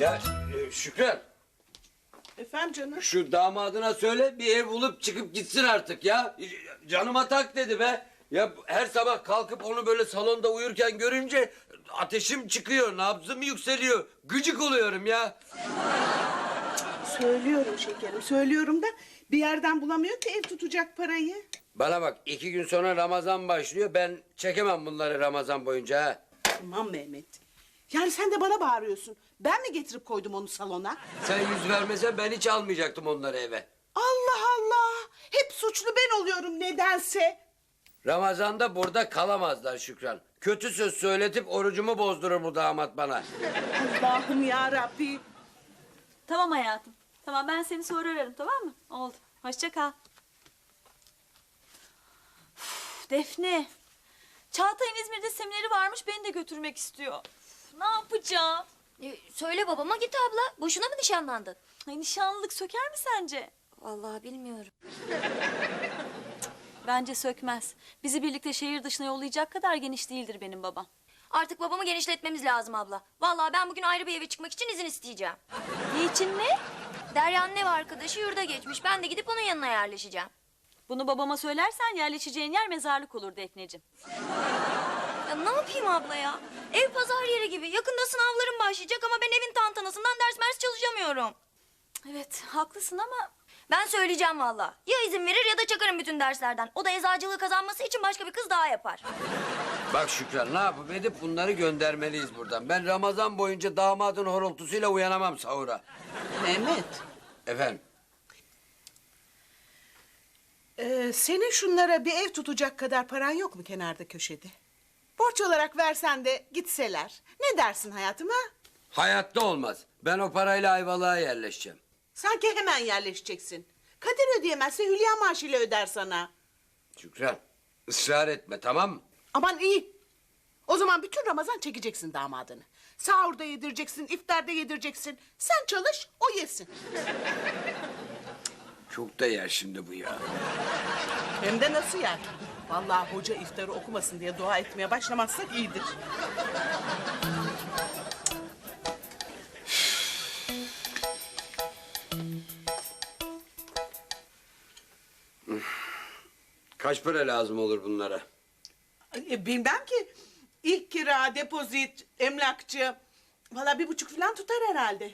Ya e, Şükran Efendim canım? şu damadına söyle bir ev bulup çıkıp gitsin artık ya. Canıma tak dedi be. Ya her sabah kalkıp onu böyle salonda uyurken görünce ateşim çıkıyor, nabzım yükseliyor. Gıcık oluyorum ya. Söylüyorum şekerim, söylüyorum da bir yerden bulamıyor ki ev tutacak parayı. Bana bak iki gün sonra Ramazan başlıyor. Ben çekemem bunları Ramazan boyunca ha. Aman Mehmet. Yani sen de bana bağırıyorsun. Ben mi getirip koydum onu salona? Sen yüz vermesen ben hiç almayacaktım onları eve. Allah Allah! Hep suçlu ben oluyorum nedense. Ramazan'da burada kalamazlar Şükran. Kötü söz söyletip orucumu bozdurur bu damat bana. Allah'ım ya Rabbi. Tamam hayatım. Tamam ben seni sonra ararım tamam mı? Oldu. Hoşça kal. Üf, Defne. Çağatay'ın İzmir'de semineri varmış beni de götürmek istiyor. Üf, Ne yapacağım? E, söyle babama git abla. Boşuna mı nişanlandın? Ay, nişanlılık söker mi sence? Vallahi bilmiyorum. Bence sökmez. Bizi birlikte şehir dışına yollayacak kadar geniş değildir benim babam. Artık babamı genişletmemiz lazım abla. Vallahi ben bugün ayrı bir eve çıkmak için izin isteyeceğim. Niçin ne? Derya'nın ev arkadaşı yurda geçmiş. Ben de gidip onun yanına yerleşeceğim. Bunu babama söylersen yerleşeceğin yer mezarlık olur Defneciğim. Ya ne yapayım abla ya? Ev pazar yeri gibi. Yakında sınavlarım başlayacak ama ben evin tantanasından ders mers çalışamıyorum. Evet haklısın ama Ben söyleyeceğim vallahi. Ya izin verir ya da çakarım bütün derslerden. O da eczacılığı kazanması için başka bir kız daha yapar. Bak Şükran ne yapıp edip bunları göndermeliyiz buradan. Ben Ramazan boyunca damadın horultusuyla uyanamam sahura. Mehmet, Efendim e, senin şunlara bir ev tutacak kadar paran yok mu kenarda köşede? Borç olarak versen de gitseler. Ne dersin hayatım ha? hayatta olmaz. Ben o parayla Ayvalık'a yerleşeceğim. Sanki hemen yerleşeceksin. Kadir ödeyemezse Hülya maaşıyla öder sana. Şükran ısrar etme tamam mı? Aman iyi. O zaman bütün Ramazan çekeceksin damadını. Sahurda yedireceksin, iftarda yedireceksin. Sen çalış, o yesin. Çok da yer şimdi bu ya. Hem de nasıl yer? Vallahi hoca iftarı okumasın diye dua etmeye başlamazsak iyidir. Kaç para lazım olur bunlara? E, bilmem ki. İlk kira, depozit, emlakçı. Vallahi bir buçuk falan tutar herhalde.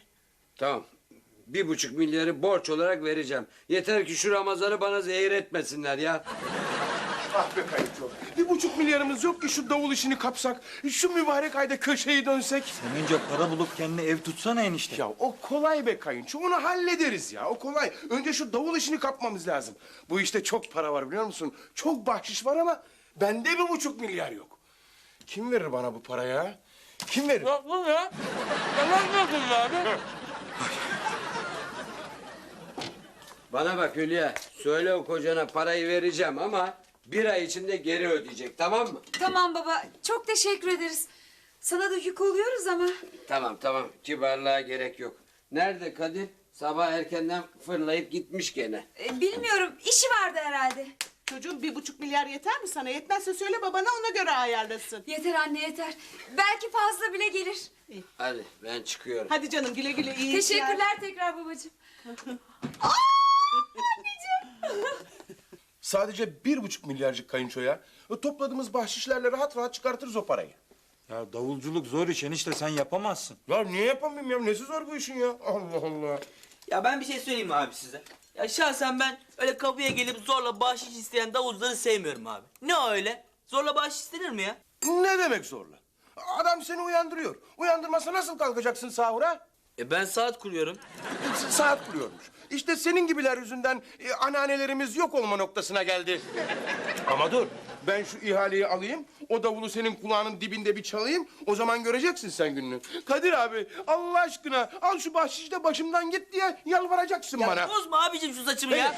Tamam. Bir buçuk milyarı borç olarak vereceğim. Yeter ki şu Ramazan'ı bana zehir etmesinler ya. Ah be kayınço. Bir buçuk milyarımız yok ki şu davul işini kapsak. Şu mübarek ayda köşeyi dönsek. Sen önce para bulup kendine ev tutsana enişte. Ya o kolay be kayınço. Onu hallederiz ya. O kolay. Önce şu davul işini kapmamız lazım. Bu işte çok para var biliyor musun? Çok bahşiş var ama bende bir buçuk milyar yok. Kim verir bana bu parayı? Kim verir? Bana bak Hülya. Söyle o kocana parayı vereceğim ama bir ay içinde geri ödeyecek tamam mı? Tamam baba, çok teşekkür ederiz. Sana da yük oluyoruz ama. Tamam tamam. Kibarlığa gerek yok. Nerede Kadir? Sabah erkenden fırlayıp gitmiş gene. E, bilmiyorum, işi vardı herhalde. Çocuğum bir buçuk milyar yeter mi sana? Yetmezse söyle babana ona göre ayarlasın. Yeter anne yeter. Belki fazla bile gelir. Hadi ben çıkıyorum. Hadi canım güle güle iyi işler. Teşekkürler tekrar babacığım. Sadece bir buçuk milyarcık kayınçoya. E, Topladığımız bahşişlerle rahat rahat çıkartırız o parayı. Ya davulculuk zor iş enişte sen yapamazsın. Ya niye yapamayayım ya? Nesi zor bu işin ya? Allah Allah. Ya ben bir şey söyleyeyim mi abi size? Ya şahsen ben öyle kapıya gelip zorla bahşiş isteyen davulcuları sevmiyorum abi. Ne öyle? Zorla bahşiş istenir mi ya? Ne demek zorla? Adam seni uyandırıyor. Uyandırmasa nasıl kalkacaksın sahura? E ben saat kuruyorum. Saat kuruyormuş. İşte senin gibiler yüzünden e, anneannelerimiz yok olma noktasına geldi. Ama dur, ben şu ihaleyi alayım, o davulu senin kulağının dibinde bir çalayım, o zaman göreceksin sen gününü. Kadir abi, Allah aşkına al şu bahşişi de başımdan git diye yalvaracaksın Ya bana. bozma abicim şu saçımı ya.